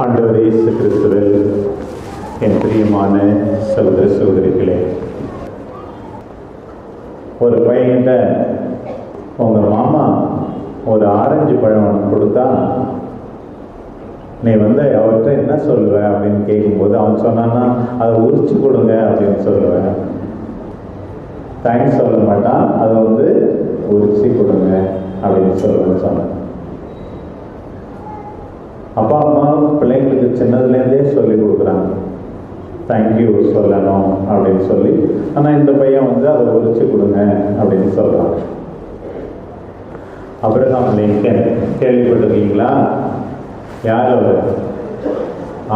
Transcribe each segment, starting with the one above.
ஆண்டவர் இயேசு கிறிஸ்துவில் என் பிரியமான சகோதர சகோதரிகளே ஒரு பையன்கிட்ட உங்க மாமா ஒரு ஆரஞ்சு பழம் உனக்கு கொடுத்தா நீ வந்து அவர்கிட்ட என்ன சொல்லுவ அப்படின்னு கேட்கும்போது அவன் சொன்னான்னா அதை உரிச்சு கொடுங்க அப்படின்னு சொல்லுவேன் தேங்க்ஸ் சொல்ல மாட்டான் அதை வந்து உரிச்சு கொடுங்க அப்படின்னு சொல்லுவேன் சொன்னேன். அப்பா பிள்ளைங்களுக்கு சின்னதுலேருந்தே சொல்லி கொடுக்குறாங்க. தேங்க்யூ சொல்லணும் அப்படின்னு சொல்லி. ஆனால் இந்த பையன் வந்து அதை உரிச்சு கொடுங்க அப்படின்னு சொல்கிறான் அப்ரஹாம் லிங்கன் கேள்விப்பட்டிருக்கீங்களா? யார் அவர்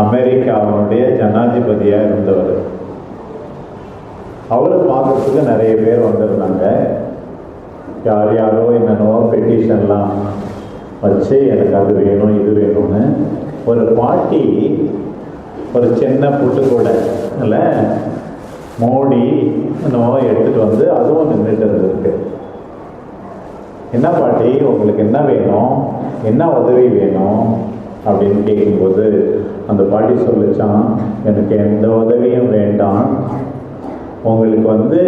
அமெரிக்காவுடைய ஜனாதிபதியாக இருந்தவர். அவரை பார்க்கறதுக்கு நிறைய பேர் வந்திருந்தாங்க. யார் யாரோ என்னென்னவோ பெட்டிஷன்லாம் வச்சு எனக்கு அது வேணும் இது வேணும்னு. ஒரு பாட்டி ஒரு சின்ன புட்டுக்கூட இல்லை மோடி என்னவோ எடுத்துட்டு வந்து அதுவும் நின்றுட்டு இருந்திருக்கு. என்ன பாட்டி உங்களுக்கு என்ன வேணும்? என்ன உதவி வேணும்? அப்படின்னு கேட்கும்போது அந்த பாட்டி சொல்லிச்சான் எனக்கு எந்த உதவியும் வேண்டாம். உங்களுக்கு வந்து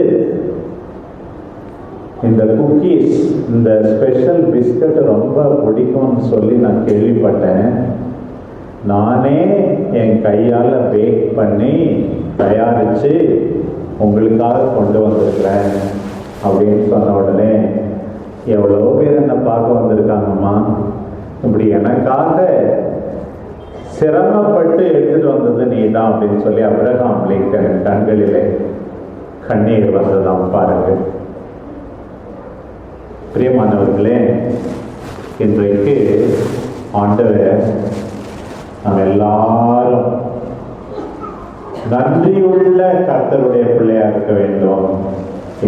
இந்த குக்கீஸ் இந்த ஸ்பெஷல் பிஸ்கட் ரொம்ப பிடிக்கும்னு சொல்லி நான் கேள்விப்பட்டேன். நானே என் கையால் பேக் பண்ணி தயாரித்து உங்களுக்காக கொண்டு வந்திருக்கிறேன் அப்படின்னு சொன்ன உடனே எவ்வளோ பேர் என்னை பார்க்க வந்திருக்காங்கம்மா. இப்படி எனக்காக சிரமப்பட்டு எடுத்துட்டு வந்தது நீ தான் அப்படின்னு சொல்லி அப்ரஹாம் லிங்கன் கண்களிலே கண்ணீர் வந்ததாம் பாருங்க. பிரியமானவர்களே இன்றைக்கு ஆண்டவர் நாம் எல்லாரும் நன்றியுள்ள கர்த்தருடைய பிள்ளையா இருக்க வேண்டும்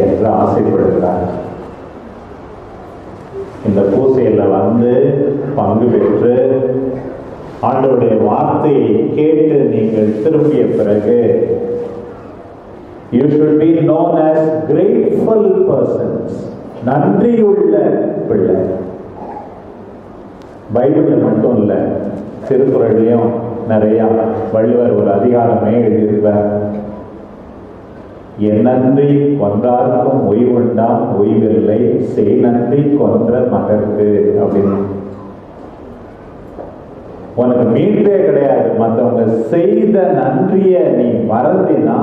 என்று ஆசைப்படுகிறார். இந்த பூசையில வந்து பங்கு பெற்று ஆண்டவருடைய வார்த்தையை கேட்டு நீங்கள் திரும்பிய பிறகு you should be known as grateful persons நன்றியுள்ள பிள்ளை. பைபிளில் மட்டும் இல்லை திருக்குறள்லையும் நிறைய வள்ளுவர் ஒரு அதிகாரமே எழுதியிருப்பார் என் நன்றி கொன்றார்க்கும் ஓய்வுண்டாம் ஓய்வில்லை செய் நன்றி கொன்ற மகற்கு அப்படின்னு. உனக்கு மீட்பே கிடையாது. மற்றவங்க செய்த நன்றிய நீ மறந்தினா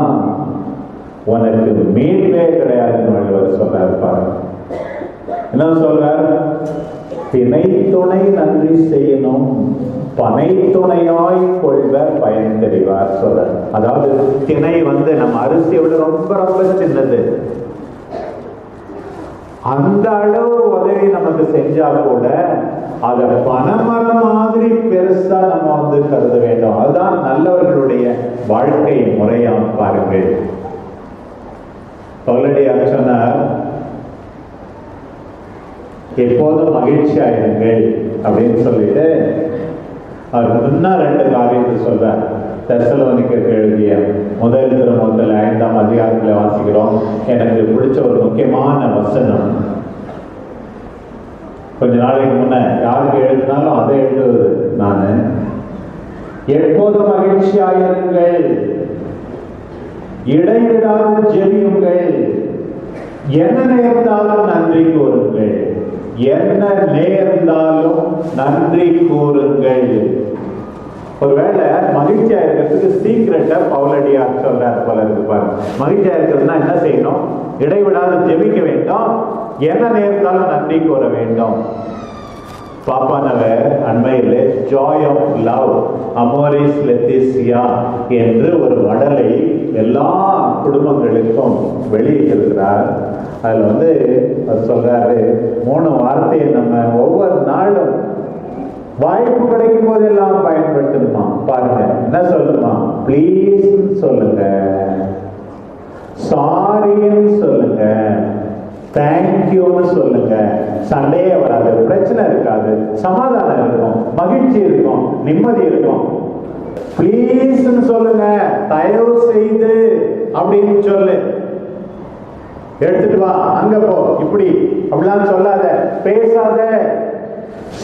உனக்கு மீட்பே கிடையாதுன்னு வள்ளுவர் சொல்றாரு பாருங்க. என்ன சொல்றார்? திணை துணை நன்றி செய்யணும் பனை துணையாய் கொள்வ பயன் தெரிவார் சொல்ற அதாவது திணை வந்து நம்ம அரிசியை விட ரொம்ப ரொம்ப சின்னது. அந்த அளவு உதவி நமக்கு செஞ்சா கூட அதை பனைமரம் மாதிரி பெருசா நம்ம வந்து கருத வேண்டும். அதுதான் நல்லவர்களுடைய வாழ்க்கை முறையாம் பாருங்கள். பகலடியார் சொன்னார் எப்போதும் மகிழ்ச்சியா இருங்கள் அப்படின்னு சொல்லிட்டு அவர் முன்னா ரெண்டு காரியத்தை சொல்றார் தெசலோனிக்கு எழுதிய முதல் திருமுகத்தில் ஐந்தாம் அதிகாரத்தில் வாசிக்கிறோம். எனக்கு பிடிச்ச ஒரு முக்கியமான வசனம். கொஞ்ச நாளைக்கு முன்ன யாருக்கு எழுதினாலும் அதை எழுதுவது நான். எப்போதும் மகிழ்ச்சியாயிருங்கள் இடைவிடாது ஜெபியுங்கள். என்ன நேர்ந்தாலும் நன்றி கூறுங்கள். என்ன நேர்ந்தாலும் நன்றி கூறுங்கள். ஒருவேளை மகிழ்ச்சியா இருக்கிறதுக்கு சீக்கிரட்டா பவுலடியார் சொல்றாரு போல இருக்கு பாருங்க. மகிழ்ச்சியா இருக்கிறதுனா என்ன செய்யணும்? இடைவிடாது ஜெபிக்க வேண்டும். என்ன நேர்ந்தாலும் நன்றி கூற வேண்டும். பாப்பானவர் அண்மையில் joy of love Amoris Laetitia என்று ஒரு மடலை எல்லா குடும்பங்களுக்கும் வெளியிட்டிருக்கிறார். அதில் வந்து அவர் சொல்றாரு மூணு வார்த்தையை நம்ம ஒவ்வொரு நாளும் வாய்ப்பு கிடைக்கும் போதெல்லாம் பயன்படுத்தணுமா? பாருங்க என்ன சொல்லணுமா ப்ளீஸ் சொல்லுங்க. சாரின்னு சொல்லுங்க. தேங்க்யூன்னு சொல்லுங்க. சண்டையே வராது பிரச்சனை இருக்காது சமாதானம் இருக்கும் மகிழ்ச்சி இருக்கும் நிம்மதி இருக்கும். ப்ளீஸ்ன்னு சொல்லுங்க. தயவு செய்து அப்படின்னு சொல்லு. எடுத்துட்டு வா அங்க போ. இப்படி அப்படிலாம் சொல்லாத பேசாத.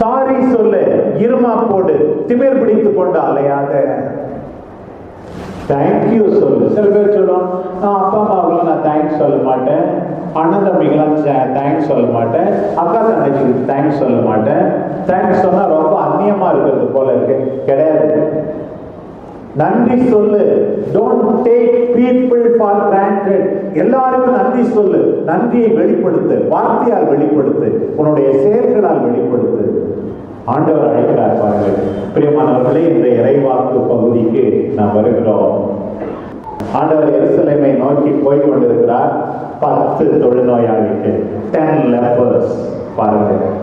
சாரி சொல்லு இருமா போடு திமிர் பிடித்து கொண்டு அலையாத தேங்க்யூ சொல்லு. சில பேர் சொல்லுவோம் நான் அப்பா அம்மாவுக்குலாம் நான் தேங்க்ஸ் சொல்ல மாட்டேன். அண்ணன் தம்பிக்கெல்லாம் தேங்க்ஸ் சொல்ல மாட்டேன். அக்கா தங்கச்சிக்கு தேங்க்ஸ் சொல்ல மாட்டேன். தேங்க்ஸ் சொன்னா ரொம்ப அந்நியமா இருக்கிறது போல இருக்கு. கிடையாது. நன்றி சொல்லு. Don't take people for granted எல்லாருக்கும் நன்றி சொல்லு. நன்றியை வெளிப்படுத்து. வார்த்தையால் வெளிப்படுத்து. உன்னுடைய செயல்களால் வெளிப்படுத்து. ஆண்டவர் அழைக்கிறார் பாருங்கள். பிரியமானவர்களே இந்த இறைவாக்கு பகுதிக்கு நாம் வருகிறோம். ஆண்டவர் எருசலேமை நோக்கி போய் கொண்டிருக்கிறார். பத்து தொழுநோயாளிக்கு டென் லெப்பர்ஸ் பாருங்கள்.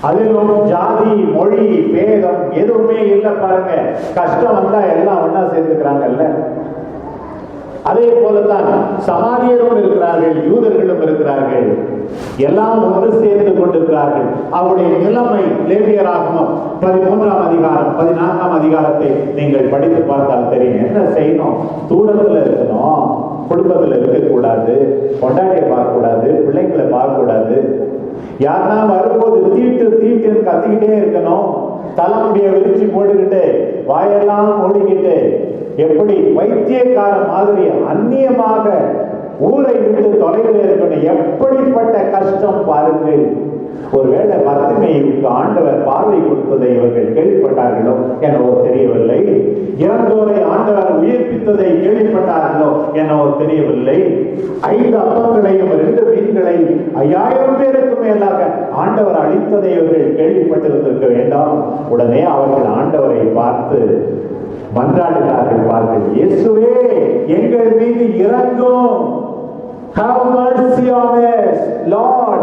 அதிலும் ஜாதி மொழி பேதம் எதுவுமே இல்லை பாருங்க. கஷ்டம் வந்தா எல்லாம் ஒன்னா சேர்த்துக்கிறாங்கல்ல. அதே போலத்தான் சமாரியரும் இருக்கிறார்கள் யூதர்களும் இருக்கிறார்கள். எல்லாம் ஒன்று சேர்ந்து கொண்டிருக்கிறார்கள். அவருடைய நிலைமை லேவியராகமம் பதிமூன்றாம் அதிகாரம் பதினான்காம் அதிகாரத்தை நீங்கள் படித்து பார்த்தால் தெரியும். என்ன செய்யணும்? தூரத்துல இருக்கணும். குடும்பத்துல இருக்கக்கூடாது. கொண்டாட்டியை பார்க்கக்கூடாது. பிள்ளைங்களை பார்க்கக்கூடாது. யாருன்னா வரும்போது தீட்டு தீட்டுன்னு கத்திக்கிட்டே இருக்கணும். தலைமுடிய விரிச்சு போட்டுக்கிட்டு வாயெல்லாம் மூடிக்கிட்டு எப்படி பைத்தியக்கார மாதிரி அந்நியமாக ஊரை விட்டு தொலைவில் இருக்கணும்? எப்படிப்பட்ட கஷ்டம் பாருங்கள். ஒருவேளை பத்துமையுக்கு ஆண்டவர் பார்வை கொடுத்ததை இவர்கள் கேள்விப்பட்டார்களோ எனவோ தெரியவில்லை. இறந்தோரை ஆண்டவர் உயிர்ப்பித்ததை கேள்விப்பட்டார்களோ எனவோ தெரியவில்லை. ஐந்து அப்பங்களையும் ரெண்டு மீன்களையும் ஐயாயிரம் பேருக்கு மேலாக ஆண்டவர் அளித்ததை இவர்கள் கேள்விப்பட்டிருந்திருக்க வேண்டாம். உடனே அவர்கள் ஆண்டவரை பார்த்து மன்றாடுகிறார்கள் பாருங்கள். இயேசுவே எங்கள் மீது இறங்கும். Have mercy on us, Lord.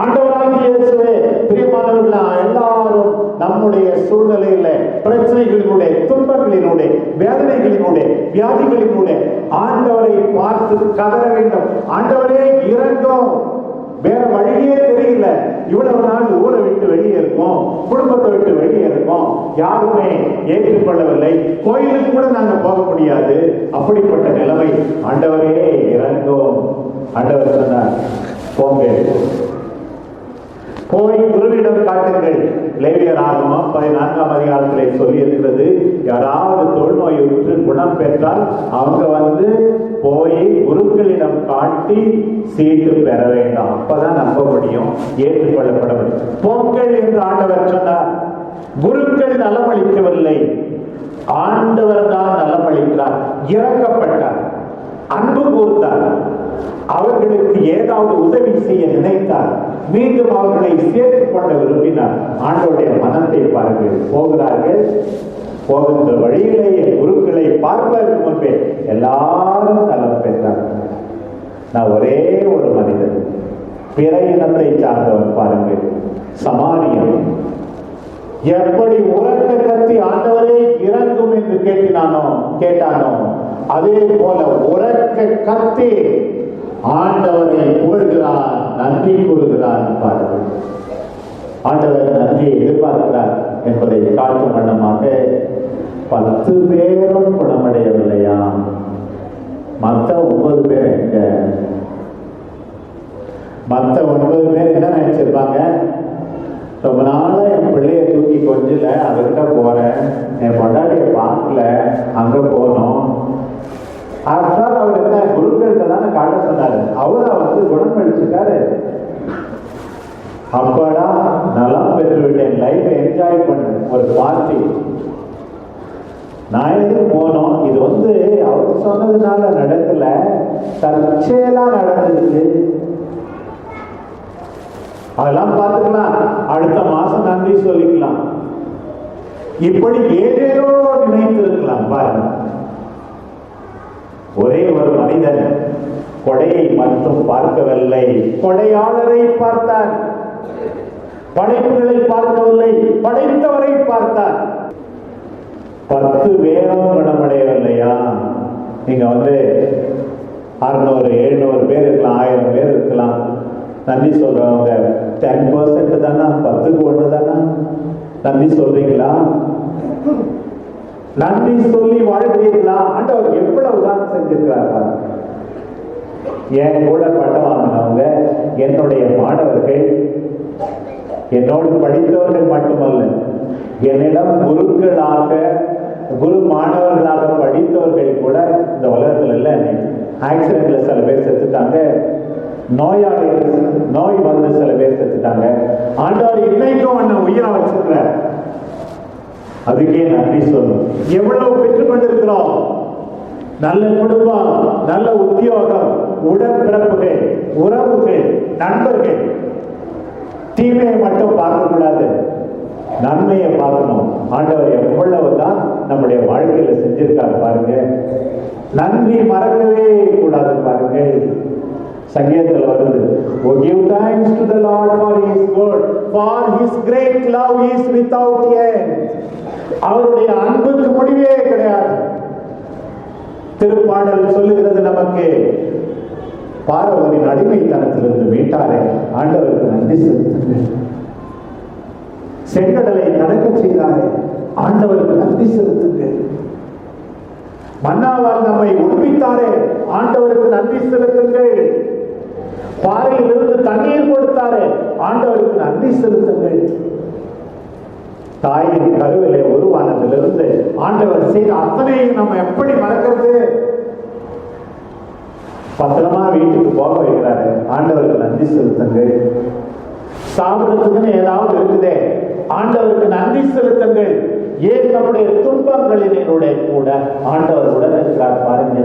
ஆண்டவராகிய இயேசுவே பிரியமானவர்களா எல்லாரும் நம்முடைய சூழ்நிலையில பிரச்சனைகளினுடைய துன்பங்களினுடைய வேதனைகளினுடைய வியாதிகளினுடைய ஆண்டவரை பார்த்து கதற வேண்டும். ஆண்டவரே இறங்கும். வேற வழியே தெரியல. இவ்வளவு நாள் ஊரை விட்டு வெளியே இருக்கோம் குடும்பத்தை விட்டு வெளியே இருக்கோம். யாருமே ஏற்றுக்கொள்ளவில்லை. கோயிலுக்கு கூட நாங்க போக முடியாது. அப்படிப்பட்ட நிலைமை ஆண்டவரே இறங்கும். ஆண்டவர் சொன்னார் போங்க. போய் குருவிடம் காட்டுங்கள். லேவியர் ஆகமம் பதினான்காம் அதிகாரத்திலே சொல்லி இருக்கிறது யாராவது தொழுநோய் உற்று குணம் பெற்றால் அவங்க வந்து போய் குருக்களிடம் காட்டி சீட்டு பெற வேண்டாம். அப்பதான் நம்ப முடியும். ஏற்றுக்கொள்ளப்பட முடியும் போங்கள் என்று ஆண்டவர் சொன்னார். குருக்கள் நலமளிக்கவில்லை. ஆண்டவர் தான் நலமளிக்கிறார். இறக்கப்பட்டார். அன்பு கூர்ந்தார். அவர்களுக்கு ஏதாவது உதவி செய்ய நினைத்தார் மீண்டும் அவர்களை சேர்த்துக் கொள்ள விரும்பினார். ஆண்டவருடைய மனத்தை பாருங்கள். போகிறார்கள். போகின்ற வழியிலேயே குருக்களை பார்ப்பதற்கு முன்பே எல்லாரும் தளம் பெற்றார்கள் நான் ஒரே ஒரு மனிதன். பிற இனத்தை சார்ந்தவன் பாருங்கள். சமானியம். எப்படி உறக்க கத்தி ஆண்டவரே இறங்கும் என்று கேட்டினானோ கேட்டானோ அதே போல உரக்க கத்தி ஆண்டவரை புகழ்கிறார் நன்றி கூறுகிறார் பாருங்கள் ஆண்டவர் நன்றியை எதிர்பார்க்கிறார் என்பதை காட்டும் வண்ணமாக பத்து பேரும் குணமடையவில்லையா? மற்ற ஒன்பது பேர் எங்க? மற்ற ஒன்பது பேர் என்ன நினைச்சிருப்பாங்க? ரொம்ப நாளாக என் பிள்ளைய தூக்கி கொஞ்சல அதுகிட்ட போறேன். என் பொண்டாட்டிய பார்க்கல. அங்க போனோம். அவர் என்ன குருக்கள்கிட்ட தானே காட்ட சொன்னாரு. அவரை வந்து குணமளிச்சுட்டாரு அப்பாடா நலம் பெற்று விட்டேன் லைஃப் என்ஜாய் பண்ண. ஒரு பார்ட்டி நான் எதுக்கு போனோம்? இது வந்து அவர் சொன்னதுனால நடக்கல. தற்செயலா நடந்துச்சு அதெல்லாம் பார்த்துக்கலாம். அடுத்த மாசம் நன்றி சொல்லிக்கலாம். இப்படி ஏதேதோ நினைத்திருக்கலாம் பாருங்க. ஒரே ஒரு மனிதன் கொடையை மட்டும் பார்க்கவில்லை. கொடையாளரை பார்த்தார். படைப்புகளை பார்க்கவில்லை. படைத்தவரை பார்த்தார். பத்து பேரும் குணமடையவில்லையா? நீங்க வந்து அறுநூறு எழுநூறு பேர் இருக்கலாம் ஆயிரம் பேர் இருக்கலாம். நன்றி சொல்றவங்க டென் பர்சன்ட் தானா? பத்துக்கு ஒன்று தானா? நன்றி சொல்றீங்களா? நன்றி சொல்லி வாழ்கிறீர்களா? ஆண்டவர் எவ்வளவு தான் செஞ்சிருக்கிறார்கள் என் கூட பட்டம் வாங்கினவங்க என்னுடைய மாணவர்கள் என்னோடு படித்தவர்கள் மட்டுமல்ல என்னிடம் குருக்களாக குரு மாணவர்களாக படித்தவர்கள் கூட இந்த உலகத்துல இல்லை ஆக்சிடென்ட்ல சில பேர் செத்துட்டாங்க. நோயாளி நோய் வந்து சில பேர் செத்துட்டாங்க. ஆண்டவர் இன்னைக்கும் அண்ணன் உயிரை வச்சிருக்கிறார். அதுக்கே நன்றி சொல்லும் எவ்வளவு பெற்றுக் கொண்டிருக்கிறோம்? நல்ல குடும்பம் நல்ல உத்தியோகம் உடன்பிறப்புகள் உறவுகள் நண்பர்கள். தீமையை மட்டும் பார்க்க கூடாது நன்மையை பார்க்கணும். ஆண்டவர் எவ்வளவுதான் நம்முடைய வாழ்க்கையில செஞ்சிருக்காரு பாருங்க. நன்றி மறக்கவே கூடாது பாருங்க. சங்கீதத்தில் வருது ஓ give thanks to the lord for his good for his great love is without end அவருடைய அன்புக்கு முடிவே கிடையாது. திருப்பாடல் சொல்லுகிறது நமக்கு பார்வரின் அடிமைத்தனத்திலிருந்து மீட்டாரே ஆண்டவருக்கு நன்றி செலுத்துங்கள் செங்கடலை நடக்க செய்தாரே ஆண்டவருக்கு நன்றி செலுத்துங்கள் மன்னாவால் நம்மை உண்பித்தாரே ஆண்டவருக்கு நன்றி செலுத்துங்கள். பாறையிலிருந்து தண்ணீர் கொடுத்தாரே ஆண்டவருக்கு நன்றி செலுத்துங்கள். தாயின் கருவிலே உருவானதிலிருந்து ஆண்டவர் செய்த அத்தனையும் நம்ம எப்படி மறக்கிறது? பத்திரமா வீட்டுக்கு போக வைக்கிறாரு. ஆண்டவருக்கு நன்றி செலுத்துங்க சாப்பிடுறதுக்குன்னு ஏதாவது இருக்குதே. ஆண்டவருக்கு நன்றி செலுத்துங்கள். ஏன் நம்முடைய துன்பங்களினுடைய கூட? ஆண்டவர் உடன் இருக்கிறார் பாருங்க.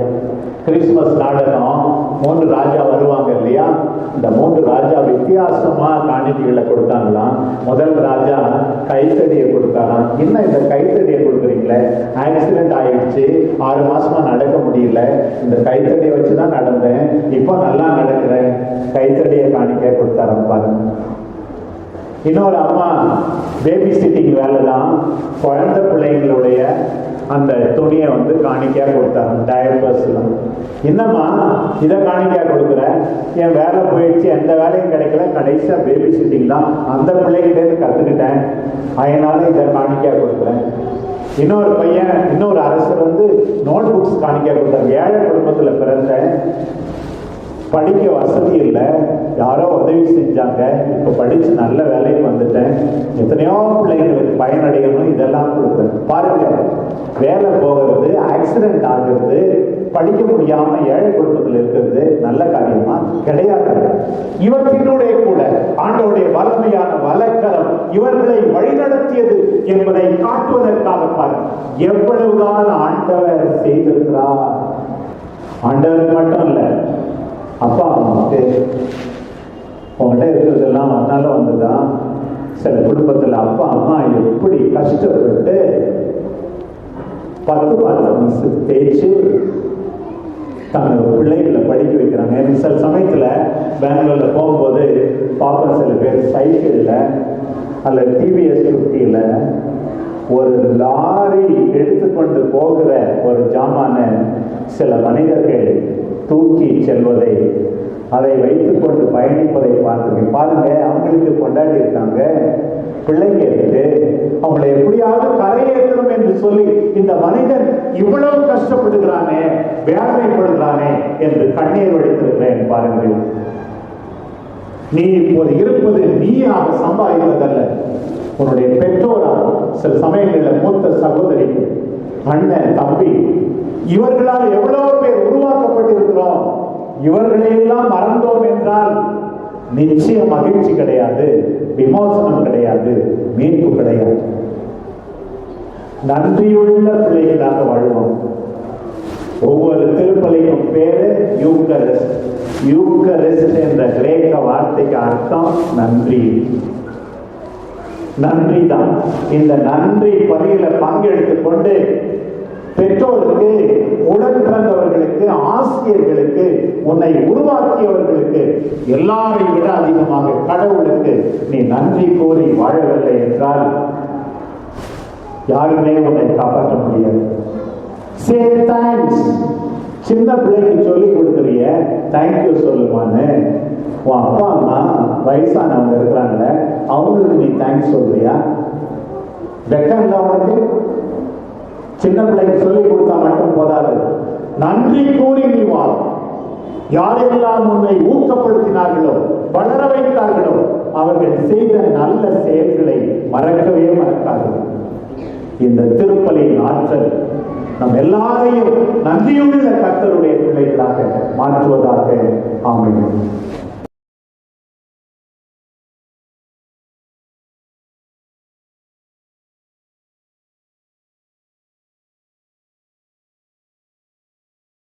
கிறிஸ்துமஸ் நாடகம் மூன்று ராஜா வருவாங்க இல்லையா? இந்த மூன்று ராஜா வித்தியாசமா காணிக்கைகளை கொடுத்தாங்களாம். முதல் ராஜா கைத்தடியை கொடுத்தாராம். இன்னும் இந்த கைத்தடியை கொடுக்குறீங்களே? ஆக்சிடென்ட் ஆயிடுச்சு. ஆறு மாசமா நடக்க முடியல. இந்த கைத்தடியை வச்சு தான் நடந்தேன். இப்போ நல்லா நடக்கிறேன். கைத்தடியை காணிக்கை கொடுத்தாராம் பாருங்க. இன்னொரு அம்மா பேபி சிட்டிங் வேலை தான் குழந்தை பிள்ளைங்களுடைய அந்த துணியை வந்து காணிக்கையாக கொடுத்தாங்க டயப்பர்ஸ்லாம் என்னம்மா இதை காணிக்கையாக கொடுக்குறேன் என் வேலை போயிடுச்சு எந்த வேலையும் கிடைக்கல கடைசியாக பேபி சிட்டிங் தான். அந்த பிள்ளைகிட்டே கற்றுக்கிட்டேன் அதனால இதை காணிக்கையாக கொடுக்குறேன். இன்னொரு பையன் இன்னொரு அரசர் வந்து நோட் புக்ஸ் காணிக்கையாக கொடுத்தாங்க ஏழை குடும்பத்தில் பிறந்தேன் படிக்க வசதி இல்லை. யாரோ உதவி செஞ்சாங்க. இப்போ படித்து நல்ல வேலைக்கு வந்துட்டேன். எத்தனையோ பிள்ளைங்களுக்கு பயனடையணும் இதெல்லாம் கொடுப்பேன் பாருங்க வேலை போகிறது ஆக்சிடென்ட் ஆகிறது படிக்க முடியாம ஏழை குடும்பத்தில் இருக்கிறது நல்ல காரியமா? கிடையாது. இவற்றினுடைய கூட ஆண்டோடைய வல்லமையான வழக்கரம் இவர்களை வழிநடத்தியது என்பதை காட்டுவதற்காக பாருங்க. எவ்வளவுதான் ஆண்டவர் செய்திருக்கிறார். ஆண்டவர் மட்டும் இல்லை அப்பா வந்துட்டு உங்கள்கிட்ட இருக்கிறதெல்லாம் அதனால வந்துதான். சில குடும்பத்தில் அப்பா அம்மா எப்படி கஷ்டப்பட்டு பத்து பாத்திரம் தேய்ச்சி தன்னோட பிள்ளைகளை படிக்க வைக்கிறாங்க. எனக்கு சில சமயத்தில் பெங்களூரில் போகும்போது பார்க்குற சில பேர் சைக்கிளில் அல்ல டிவிஎஸ் ஃபிஃப்டியில் ஒரு லாரி எடுத்துக்கொண்டு போகிற ஒரு ஜாமான சில மனிதர்கள் தூக்கி செல்வதை. அதை வைத்துக்கொண்டு பயணிப்பதை பார்த்துருக்கேன் பாருங்க அவங்களுக்கு கொண்டாடி இருக்காங்க. பிள்ளைங்க இருக்கு அவங்களை எப்படியாவது கரையேற்றணும் என்று சொல்லி இந்த மனிதன் இவ்வளவு கஷ்டப்படுகிறானே வேதனைப்படுகிறானே என்று கண்ணீர் வடித்திருக்கிறேன் பாருங்கள். நீ இப்போது இருப்பது நீயாக சம்பாதிப்பதல்ல. உன்னுடைய பெற்றோராக சில சமயங்களில் மூத்த சகோதரி அண்ணன் தம்பி இவர்களால் எவ்வளவு பேர் உருவாக்கப்பட்டிருக்கிறோம்? இவர்களையெல்லாம் மறந்தோம் என்றால் நிச்சய மகிழ்ச்சி கிடையாது விமோசனம் கிடையாது மீட்பு கிடையாது. நன்றியுள்ள பிள்ளைகளாக வாழ்வோம். ஒவ்வொரு திருப்பலையும் பேரு யூக்கரிஸ்ட் யூக்கரிஸ்ட் என்ற கிரேக்க வார்த்தைக்கு அர்த்தம் நன்றி. நன்றி தான் இந்த நன்றி பணியில பங்கெடுத்துக் கொண்டு பெற்றோருக்கு உடன் பிறந்தவர்களுக்கு ஆசிரியர்களுக்கு உன்னை உருவாக்கியவர்களுக்கு எல்லாரை விட அதிகமாக கடவுளுக்கு நீ நன்றி கூறி வாழவில்லை என்றால் யாருமே உன்னை காப்பாற்ற முடியாது. சே தேங்க்ஸ் சின்ன பிள்ளைக்கு சொல்லி கொடுக்குறிய தேங்க்யூ சொல்லுமான்னு. உன் அப்பா அம்மா வயசானவங்க இருக்கிறாங்கல்ல அவங்களுக்கு நீ தேங்க்ஸ் சொல்றியா? வெக்கம் இல்லை சின்ன பிள்ளைக்கு சொல்லிக் கொடுத்தா மட்டும் போதாது. நன்றி கூறி நீ வாழ். யாரெல்லாம் உன்னை ஊக்கப்படுத்தினார்களோ வளர வைத்தார்களோ அவர்கள் செய்த நல்ல செயல்களை மறக்கவே மறக்காது. இந்த திருப்பலியின் ஆற்றல் நம் எல்லாரையும் நன்றியுள்ள கத்தருடைய பிள்ளைகளாக மாற்றுவதாக ஆமென்.